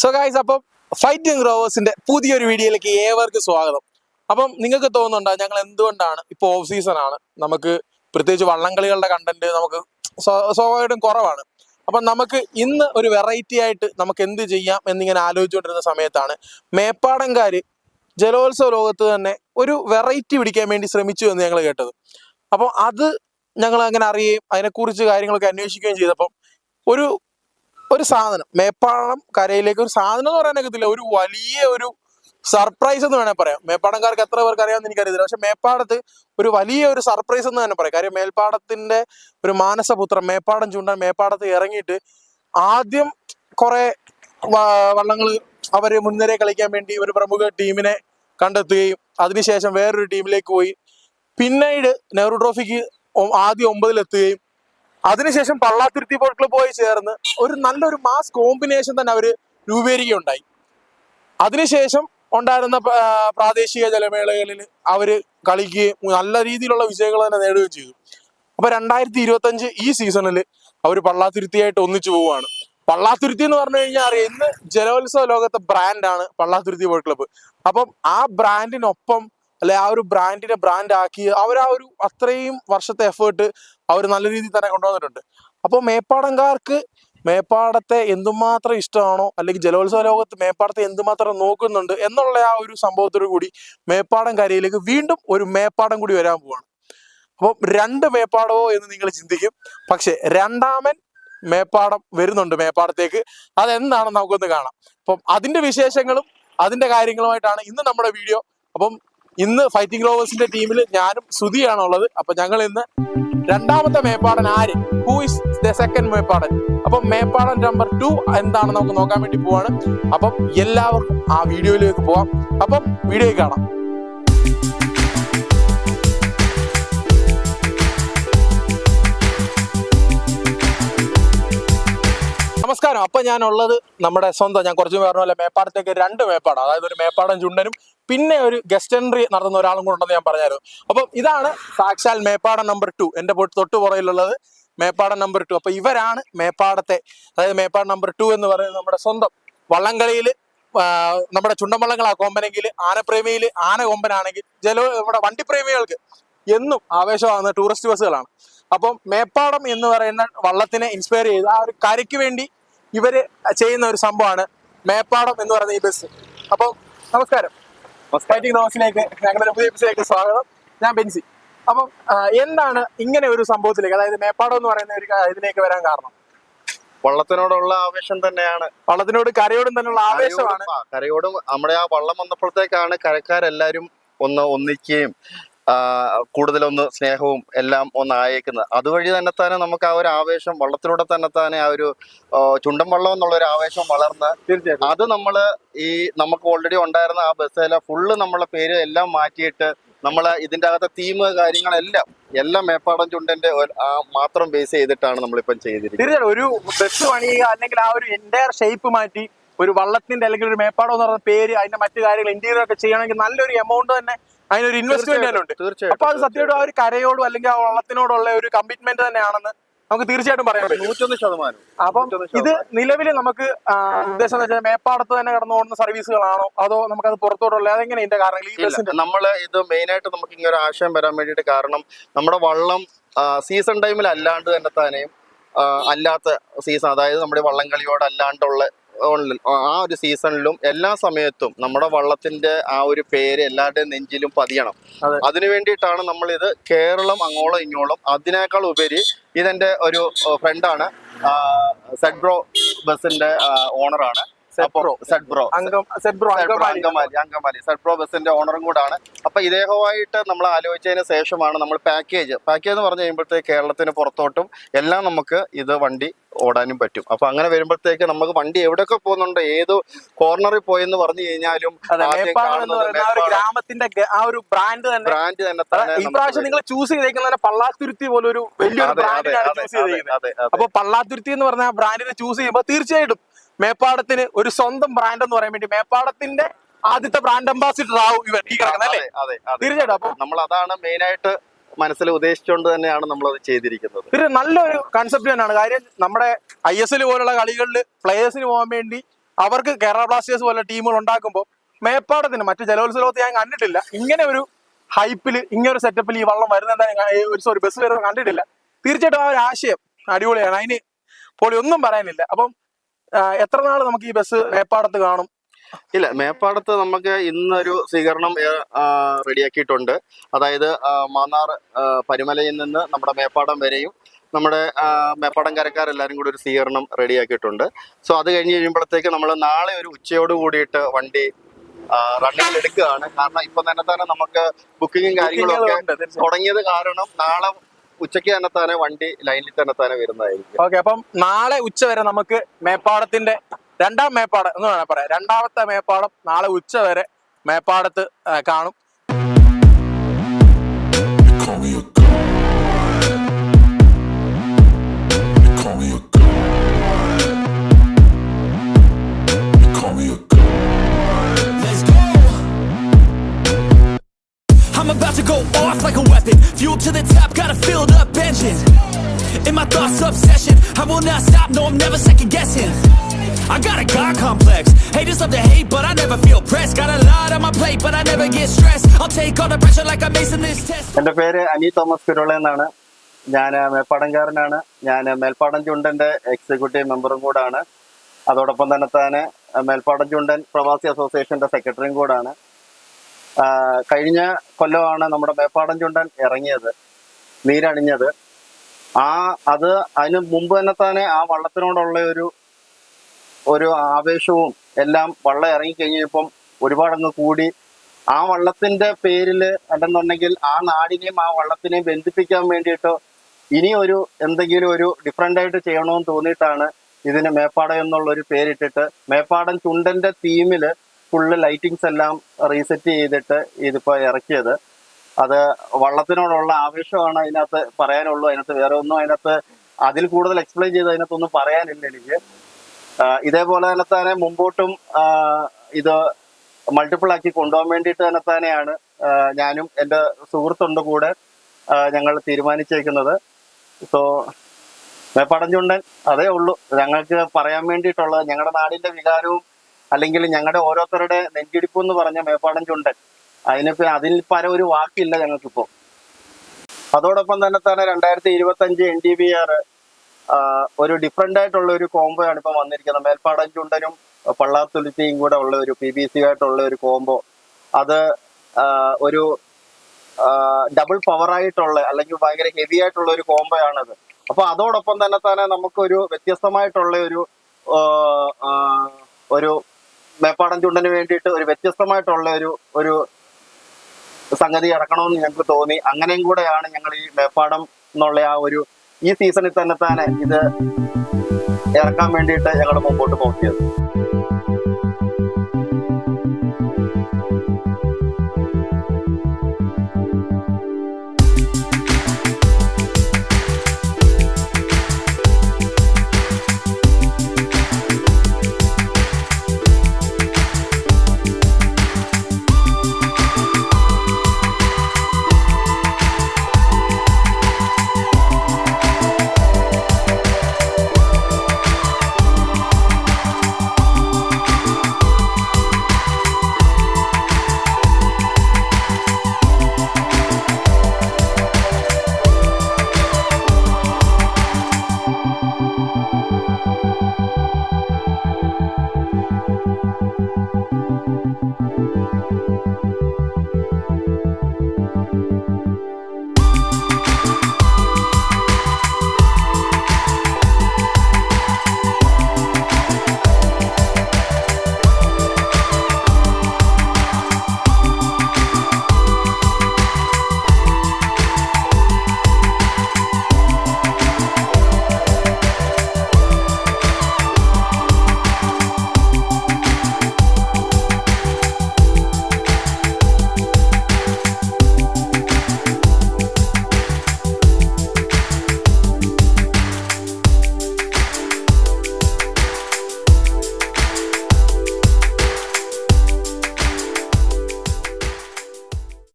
So guys അപ്പം fighting റോവേഴ്സിന്റെ പുതിയൊരു വീഡിയോയിലേക്ക് ഏവർക്കും സ്വാഗതം. അപ്പം നിങ്ങൾക്ക് തോന്നുന്നുണ്ടോ ഞങ്ങൾ എന്തുകൊണ്ടാണ് ഇപ്പോൾ ഓഫ് സീസൺ ആണ്? നമുക്ക് പ്രത്യേകിച്ച് വള്ളംകളികളുടെ കണ്ടന്റ് നമുക്ക് സ്വാഭാവികം കുറവാണ്. അപ്പം നമുക്ക് ഇന്ന് ഒരു വെറൈറ്റി ആയിട്ട് നമുക്ക് എന്ത് ചെയ്യാം എന്നിങ്ങനെ ആലോചിച്ചുകൊണ്ടിരുന്ന സമയത്താണ് മേപ്പാടൻകാർ ജലോത്സവ ലോകത്ത് തന്നെ ഒരു വെറൈറ്റി പിടിക്കാൻ വേണ്ടി ശ്രമിച്ചു എന്ന് ഞങ്ങൾ കേട്ടത്. അപ്പം അത് ഞങ്ങൾ അങ്ങനെ അറിയുകയും അതിനെക്കുറിച്ച് കാര്യങ്ങളൊക്കെ അന്വേഷിക്കുകയും ചെയ്തപ്പം ഒരു ഒരു സാധനം. മേപ്പാടം കരയിലേക്ക് ഒരു സാധനം എന്ന് പറയാനൊക്കത്തില്ല ഒരു വലിയ ഒരു സർപ്രൈസ് എന്ന് വേണേൽ പറയാം. മേപ്പാടംകാർക്ക് എത്ര പേർക്ക് അറിയാമെന്ന് എനിക്കറിയത്തില്ല. പക്ഷെ മേപ്പാടത്ത് ഒരു വലിയ ഒരു സർപ്രൈസ് എന്ന് തന്നെ പറയാം. കാര്യം മേൽപ്പാടത്തിന്റെ ഒരു മാനസപുത്രം മേപ്പാടം ചൂണ്ടാൻ മേപ്പാടത്ത് ഇറങ്ങിയിട്ട് ആദ്യം കുറെ വള്ളങ്ങൾ അവർ മുൻനിരയെ കളിക്കാൻ വേണ്ടി ഒരു പ്രമുഖ ടീമിനെ കണ്ടെത്തുകയും അതിനുശേഷം വേറൊരു ടീമിലേക്ക് പോയി. പിന്നീട് നെഹ്റു ട്രോഫിക്ക് ആദ്യം ഒമ്പതിലെത്തുകയും അതിനുശേഷം പള്ളാത്തുരുത്തി ബോട്ട് പോയി ചേർന്ന് ഒരു നല്ലൊരു മാസ് കോമ്പിനേഷൻ തന്നെ അവർ രൂപീകരിക്കുകയുണ്ടായി. അതിനുശേഷം ഉണ്ടായിരുന്ന പ്രാദേശിക ജലമേളകളിൽ അവർ കളിക്കുകയും നല്ല രീതിയിലുള്ള വിജയങ്ങൾ തന്നെ നേടുകയും ചെയ്തു. അപ്പൊ രണ്ടായിരത്തി ഇരുപത്തി അഞ്ച് ഈ സീസണിൽ അവർ പള്ളാത്തുരുത്തിയായിട്ട് ഒന്നിച്ചു പോവുകയാണ്. പള്ളാത്തുരുത്തി എന്ന് പറഞ്ഞു കഴിഞ്ഞാൽ അറിയാം ഇന്ന് ജലോത്സവ ലോകത്തെ ബ്രാൻഡാണ് പള്ളാത്തുരുത്തി ബോട്ട് ക്ലബ്ബ് അപ്പം ആ ബ്രാൻഡിനൊപ്പം അല്ലെ ആ ഒരു ബ്രാൻഡിനെ ബ്രാൻഡ് ആക്കി അവർ ആ ഒരു അത്രയും വർഷത്തെ എഫേർട്ട് അവർ നല്ല രീതിയിൽ തന്നെ കൊണ്ടുവന്നിട്ടുണ്ട്. അപ്പോൾ മേപ്പാടംകാർക്ക് മേപ്പാടത്തെ എന്തുമാത്രം ഇഷ്ടമാണോ അല്ലെങ്കിൽ ജലോത്സവ ലോകത്ത് മേപ്പാടത്തെ എന്തുമാത്രം നോക്കുന്നുണ്ട് എന്നുള്ള ആ ഒരു സംഭവത്തോടു കൂടി മേപ്പാടം കരയിലേക്ക് വീണ്ടും ഒരു മേപ്പാടം കൂടി വരാൻ പോവാണ്. അപ്പം രണ്ട് മേപ്പാടമോ എന്ന് നിങ്ങൾ ചിന്തിക്കും. പക്ഷെ രണ്ടാമൻ മേപ്പാടം വരുന്നുണ്ട് മേപ്പാടത്തേക്ക്. അതെന്താണെന്ന് നമുക്കൊന്ന് കാണാം. അപ്പം അതിന്റെ വിശേഷങ്ങളും അതിന്റെ കാര്യങ്ങളുമായിട്ടാണ് ഇന്ന് നമ്മുടെ വീഡിയോ. അപ്പം ഇന്ന് ഫൈറ്റിംഗ് ലോവേഴ്സിന്റെ ടീമിൽ ഞാനും സുധിയാണുള്ളത് അപ്പൊ ഞങ്ങൾ ഇന്ന് രണ്ടാമത്തെ മേപ്പാടൻ ആര്? ഹൂ ഇസ് ദ സെക്കൻഡ് മേപ്പാടൻ? അപ്പം മേപ്പാടൻ നമ്പർ ടു എന്താണെന്ന് നമുക്ക് നോക്കാൻ വേണ്ടി പോവാണ്. അപ്പം എല്ലാവർക്കും ആ വീഡിയോയിലേക്ക് പോവാം. അപ്പം വീഡിയോ കാണാം. നമസ്കാരം. അപ്പൊ ഞാൻ ഉള്ളത് നമ്മുടെ സ്വന്തം ഞാൻ കുറച്ച് പറഞ്ഞ പോലെ മേപ്പാടത്തേക്ക് രണ്ട് മേപ്പാടാണ് അതായത് ഒരു മേപ്പാടം ചുണ്ടനും പിന്നെ ഒരു ഗസ്റ്റ് എൻട്രി നടത്തുന്ന ഒരാളും കൂടെ ഉണ്ടെന്ന് ഞാൻ പറഞ്ഞായിരുന്നു. അപ്പം ഇതാണ് സാക്ഷാൽ മേപ്പാടം നമ്പർ ടു എന്റെ തൊട്ട് പുറയിലുള്ളത് മേപ്പാടം നമ്പർ ടു അപ്പൊ ഇവരാണ് മേപ്പാടത്തെ അതായത് മേപ്പാടം നമ്പർ ടു എന്ന് പറയുന്നത് നമ്മുടെ സ്വന്തം വള്ളംകളിയിൽ നമ്മുടെ ചുണ്ടൻവള്ളങ്ങളാ കൊമ്പനെങ്കിൽ ആനപ്രേമിയിൽ ആന കൊമ്പനാണെങ്കിൽ ജലോ നമ്മുടെ വണ്ടിപ്രേമികൾക്ക് എന്നും ആവേശമാകുന്ന ടൂറിസ്റ്റ് ബസ്സുകളാണ്. അപ്പം മേപ്പാടം എന്ന് പറയുന്ന വള്ളത്തിനെ ഇൻസ്പയർ ചെയ്ത് ആ ഒരു കരയ്ക്ക് വേണ്ടി ഇവർ ചെയ്യുന്ന ഒരു സംഭവമാണ് മേപ്പാടം എന്ന് പറയുന്ന ഈ ബസ് അപ്പോൾ നമസ്കാരം. ഫൈറ്റിംഗ് ഹൗസിലേക്ക് ഞങ്ങളുടെ പുതിയ എപ്പിസോഡിലേക്ക് സ്വാഗതം. ഞാൻ ബെൻസി. അപ്പം എന്താണ് ഇങ്ങനെ ഒരു സംഭവത്തിലേക്ക് അതായത് മേപ്പാടം എന്ന് പറയുന്ന ഒരു ഇതിലേക്ക് വരാൻ കാരണം? വള്ളത്തിനോടുള്ള ആവേശം തന്നെയാണ്. വള്ളത്തിനോട് കരയോടും തന്നെയുള്ള ആവേശമാണ്. കരയോടും- നമ്മുടെ ആ വള്ളം വന്നപ്പോഴത്തേക്കാണ് കരക്കാരെല്ലാരും ഒന്ന് ഒന്നിക്കുകയും കൂടുതലൊന്ന് സ്നേഹവും എല്ലാം ഒന്ന് ആയേക്കുന്നത്. അതുവഴി തന്നെ തന്നെ നമുക്ക് ആ ഒരു ആവേശം വള്ളത്തിലൂടെ തന്നെ തന്നെ ആ ഒരു ചുണ്ടൻ വള്ളം എന്നുള്ള ഒരു ആവേശം വളർന്ന് തീർച്ചയായിട്ടും. അത് നമ്മൾ ഈ നമുക്ക് ഓൾറെഡി ഉണ്ടായിരുന്ന ആ ബസ്സിലെ ഫുള്ള് നമ്മളെ പേര് എല്ലാം മാറ്റിയിട്ട് നമ്മൾ ഇതിന്റെ അകത്തെ തീം കാര്യങ്ങളെല്ലാം എല്ലാം മേപ്പാടം ചുണ്ടന്റെ മാത്രം ബേസ് ചെയ്തിട്ടാണ് നമ്മളിപ്പം ചെയ്തിരിക്കുന്നത്. തീർച്ചയായിട്ടും. ഒരു ബസ് പണിയുക അല്ലെങ്കിൽ ആ ഒരു എന്റെ ഷേപ്പ് മാറ്റി ഒരു വള്ളത്തിന്റെ അല്ലെങ്കിൽ ഒരു മേപ്പാടം എന്ന് പറഞ്ഞ പേര് അതിന്റെ മറ്റു കാര്യങ്ങൾ ഇന്റീരിയർ ഒക്കെ ചെയ്യണമെങ്കിൽ നല്ലൊരു എമൗണ്ട് തന്നെ അതിനൊരു ഇൻവെസ്റ്റ്മെന്റ് തന്നെ ഉണ്ട് അപ്പൊ അത് സത്യമായിട്ടും ആ ഒരു കരയോടും അല്ലെങ്കിൽ ആ വള്ളത്തിനോടുള്ള ഒരു കമ്മിറ്റ്മെന്റ് തന്നെയാണെന്ന് നമുക്ക് തീർച്ചയായിട്ടും പറയാൻ പറ്റും. നൂറ്റൊന്ന് ശതമാനം. അപ്പം ഇത് നിലവിൽ നമുക്ക് ഉദ്ദേശം എന്ന് വെച്ചാൽ മേപ്പാടത്ത് തന്നെ കടന്നു പോകുന്ന സർവീസുകളാണോ അതോ നമുക്ക് അത് പുറത്തോട്ടുള്ള അതെങ്ങനെ ഇതിന്റെ കാരണം നമ്മൾ ഇത് മെയിൻ ആയിട്ട് നമുക്ക് ഇങ്ങനെ ഒരു ആശയം വരാൻ വേണ്ടിയിട്ട് കാരണം നമ്മുടെ വള്ളം സീസൺ ടൈമിൽ അല്ലാണ്ട് തന്നെ തന്നെയും അല്ലാത്ത സീസൺ അതായത് നമ്മുടെ വള്ളംകളിയോട് അല്ലാണ്ടുള്ള ആ ഒരു സീസണിലും എല്ലാ സമയത്തും നമ്മുടെ വള്ളത്തിന്റെ ആ ഒരു പേര് എല്ലാവരുടെയും നെഞ്ചിലും പതിയണം. അതെ. അതിനു വേണ്ടിയിട്ടാണ് നമ്മൾ ഇത് കേരളം അങ്ങോളം ഇങ്ങോളം അതിനേക്കാൾ ഉപരി ഇതെന്റെ ഒരു ഫ്രണ്ടാണ് സെഡ്ബ്രോ ബസിന്റെ ഓണറാണ് അങ്കമാലി സെഡ്പ്രോ ബസിന്റെ ഓണറും കൂടാണ്. അപ്പൊ ഇദ്ദേഹവുമായിട്ട് നമ്മൾ ആലോചിച്ചതിന് ശേഷമാണ് നമ്മൾ പാക്കേജ് പാക്കേജ് എന്ന് പറഞ്ഞു കഴിയുമ്പോഴത്തേക്ക് കേരളത്തിന് പുറത്തോട്ടും എല്ലാം നമുക്ക് ഇത് വണ്ടി ഓടാനും പറ്റും. അപ്പൊ അങ്ങനെ വരുമ്പോഴത്തേക്ക് നമുക്ക് വണ്ടി എവിടെയൊക്കെ പോകുന്നുണ്ട് ഏത് കോർണറിൽ പോയെന്ന് പറഞ്ഞു കഴിഞ്ഞാലും ഗ്രാമത്തിന്റെ ആ ഒരു ബ്രാൻഡ് തന്നെ. ബ്രാൻഡ് തന്നെ ഇപ്രാവശ്യം നിങ്ങൾ ചൂസ് ചെയ്തേക്കുന്ന പള്ളാത്തുരുത്തി പോലെ ഒരു വലിയൊരു ബ്രാൻഡിനാണ് ചൂസ് ചെയ്തേക്കുന്നത്. അപ്പൊ പള്ളാത്തുരുത്തി എന്ന് പറഞ്ഞ ബ്രാൻഡിനെ ചൂസ് ചെയ്യുമ്പോൾ തീർച്ചയായിട്ടും മേപ്പാടത്തിന് ഒരു സ്വന്തം ബ്രാൻഡ് എന്ന് പറയാൻ വേണ്ടി മേപ്പാടത്തിന്റെ ആദ്യത്തെ ബ്രാൻഡ് അംബാസിഡർ ആവും ഇവർ ഈ കിടക്കുന്നത് അതെ. തീർച്ചയായിട്ടും. അപ്പൊ നമ്മൾ അതാണ് മെയിൻ ആയിട്ട് മനസ്സിൽ ഉദ്ദേശിച്ചുകൊണ്ട് തന്നെയാണ് നമ്മൾ അത് ചെയ്തിരിക്കുന്നത്. ഇത് നല്ലൊരു കൺസെപ്റ്റ് തന്നെയാണ്. കാര്യം നമ്മുടെ ഐ എസ് എൽ പോലുള്ള കളികളിൽ പ്ലേയേഴ്സിന് പോകാൻ വേണ്ടി അവർക്ക് കേരള ബ്ലാസ്റ്റേഴ്സ് പോലെ ടീമുകൾ ഉണ്ടാക്കുമ്പോൾ മേപ്പാടത്തിന് മറ്റു ജലോത്സവത്തിൽ ഞാൻ കണ്ടിട്ടില്ല. ഇങ്ങനെ ഒരു ഹൈപ്പിൽ ഇങ്ങനെ ഒരു സെറ്റപ്പിൽ ഈ വള്ളം വരുന്നത് ഒരു സോറി ബസ് വരുന്നത് കണ്ടിട്ടില്ല. തീർച്ചയായിട്ടും ആ ഒരു ആശയം അടിപൊളിയാണ്. അതിന് പോളി ഒന്നും പറയാനില്ല. അപ്പം എത്ര നാൾ നമുക്ക് ഈ ബസ് മേപ്പാടത്ത് കാണും? ഇല്ല മേപ്പാടത്ത് നമുക്ക് ഇന്നൊരു സ്വീകരണം റെഡിയാക്കിയിട്ടുണ്ട്. അതായത് മാന്നാർ പരുമലയിൽ നിന്ന് നമ്മുടെ മേപ്പാടം വരെയും നമ്മുടെ മേപ്പാടം കരക്കാരെല്ലാരും കൂടി ഒരു സ്വീകരണം റെഡിയാക്കിയിട്ടുണ്ട്. സോ അത് കഴിഞ്ഞ് കഴിയുമ്പോഴത്തേക്ക് നമ്മൾ നാളെ ഒരു ഉച്ചയോട് കൂടിയിട്ട് വണ്ടി റണ്ണിങ്ങിൽ എടുക്കുകയാണ്. കാരണം ഇപ്പൊ തന്നെ തന്നെ നമുക്ക് ബുക്കിങ്ങും ഉണ്ട്, തീർച്ചയായും. തുടങ്ങിയത് കാരണം നാളെ ഉച്ചയ്ക്ക് തന്നെ തന്നെ വണ്ടി ലൈനിൽ തന്നെ തന്നെ വരുന്നതായിരിക്കും. ഓക്കെ അപ്പം നാളെ ഉച്ച വരെ നമുക്ക് മേപ്പാടത്തിന്റെ രണ്ടാം മേപ്പാടം എന്ന് വേണമെങ്കിൽ പറയാം. രണ്ടാമത്തെ മേപ്പാടം നാളെ ഉച്ച വരെ മേപ്പാടത്ത് കാണും. Engine. In my thoughts, obsession. I will not stop, no, I'm never second guessing. I got a God complex. Haters love to hate, but I never feel pressed. Got a lot on my plate, but I never get stressed. I'll take all the pressure like I'm acing this test. എന്റെ പേര് അനി Thomas കുരുള എന്നാണ് ഞാൻ മേൽപ്പാടംകാരനാണ് ഞാൻ Melpadam ചുണ്ടന്റെ executive മെമ്പറും കൂടാണ് അതോടൊപ്പം തന്നെ തന്നെ മേൽപ്പാടം ചുണ്ടൻ പ്രവാസി അസോസിയേഷന്റെ സെക്രട്ടറിയും കൂടാണ് കഴിഞ്ഞ കൊല്ലമാണ് നമ്മുടെ മേപ്പാടം ചുണ്ടൻ ഇറങ്ങിയത് നീരണിഞ്ഞത്. ആ അത് അതിന് മുമ്പ് തന്നെ തന്നെ ആ വള്ളത്തിനോടുള്ള ഒരു ഒരു ആവേശവും എല്ലാം വള്ളം ഇറങ്ങിക്കഴിഞ്ഞപ്പം ഒരുപാടങ്ങ് കൂടി. ആ വള്ളത്തിന്റെ പേരിൽ അല്ലെന്നുണ്ടെങ്കിൽ ആ നാടിനെയും ആ വള്ളത്തിനെയും ബന്ധിപ്പിക്കാൻ വേണ്ടിയിട്ട് ഇനി ഒരു എന്തെങ്കിലും ഒരു ഡിഫറെന്റ് ആയിട്ട് ചെയ്യണമെന്ന് തോന്നിയിട്ടാണ് ഇതിന് മേപ്പാടം എന്നുള്ള ഒരു പേരിട്ടിട്ട് മേപ്പാടം ചുണ്ടന്റെ തീമിൽ ഫുള്ള് ലൈറ്റിങ്സ് എല്ലാം റീസെറ്റ് ചെയ്തിട്ട് ഇതിപ്പോ ഇറക്കിയത്. അത് വള്ളത്തിനോടുള്ള ആവേശമാണ് അതിനകത്ത് പറയാനുള്ളൂ. അതിനകത്ത് വേറെ ഒന്നും അതിനകത്ത് അതിൽ കൂടുതൽ എക്സ്പ്ലെയിൻ ചെയ്ത് അതിനകത്തൊന്നും പറയാനില്ല എനിക്ക്. ഇതേപോലെ തന്നെ തന്നെ മുമ്പോട്ടും ഇത് മൾട്ടിപ്പിൾ ആക്കി കൊണ്ടുപോകാൻ വേണ്ടിയിട്ട് തന്നെ തന്നെയാണ് ഞാനും എന്റെ സുഹൃത്തുണ്ട് കൂടെ ഞങ്ങൾ തീരുമാനിച്ചേക്കുന്നത്. സോ പടഞ്ഞുണ്ടൻ അതേ ഉള്ളൂ. ഞങ്ങൾക്ക് പറയാൻ വേണ്ടിയിട്ടുള്ളത് ഞങ്ങളുടെ നാടിന്റെ വികാരവും അല്ലെങ്കിൽ ഞങ്ങളുടെ ഓരോരുത്തരുടെ നെഞ്ചിടിപ്പ് എന്ന് പറഞ്ഞ മേപ്പാടൻ ചുണ്ടൻ അതിനിപ്പോ അതിൽ പര ഒരു വാക്കില്ല ഞങ്ങൾക്കിപ്പോ. അതോടൊപ്പം തന്നെ തന്നെ രണ്ടായിരത്തി ഇരുപത്തി അഞ്ച് എൻ ഡി ബി ആർ ഒരു ഡിഫറെന്റ് ആയിട്ടുള്ള ഒരു കോംബോ ആണ് ഇപ്പൊ വന്നിരിക്കുന്നത്. മേൽപ്പാടൻ ചുണ്ടനും പള്ളാത്തുരുത്തിയും കൂടെ ഉള്ള ഒരു പി ബി സി ആയിട്ടുള്ള ഒരു കോംബോ അത് ഒരു ഡബിൾ പവർ ആയിട്ടുള്ള അല്ലെങ്കിൽ ഭയങ്കര ഹെവി ആയിട്ടുള്ള ഒരു കോംബോ ആണത്. അപ്പൊ അതോടൊപ്പം തന്നെ തന്നെ നമുക്കൊരു വ്യത്യസ്തമായിട്ടുള്ള ഒരു ഒരു മേപ്പാടൻ ചുണ്ടന് വേണ്ടിയിട്ട് ഒരു വ്യത്യസ്തമായിട്ടുള്ള ഒരു ഒരു സംഗതി ഇറക്കണമെന്ന് ഞങ്ങൾക്ക് തോന്നി. അങ്ങനെയും കൂടെയാണ് ഞങ്ങൾ ഈ മേപ്പാടം എന്നുള്ള ആ ഒരു ഈ സീസണിൽ തന്നെ തന്നെ ഇത് ഇറക്കാൻ വേണ്ടിയിട്ട് ഞങ്ങൾ മുമ്പോട്ട് നോക്കിയത്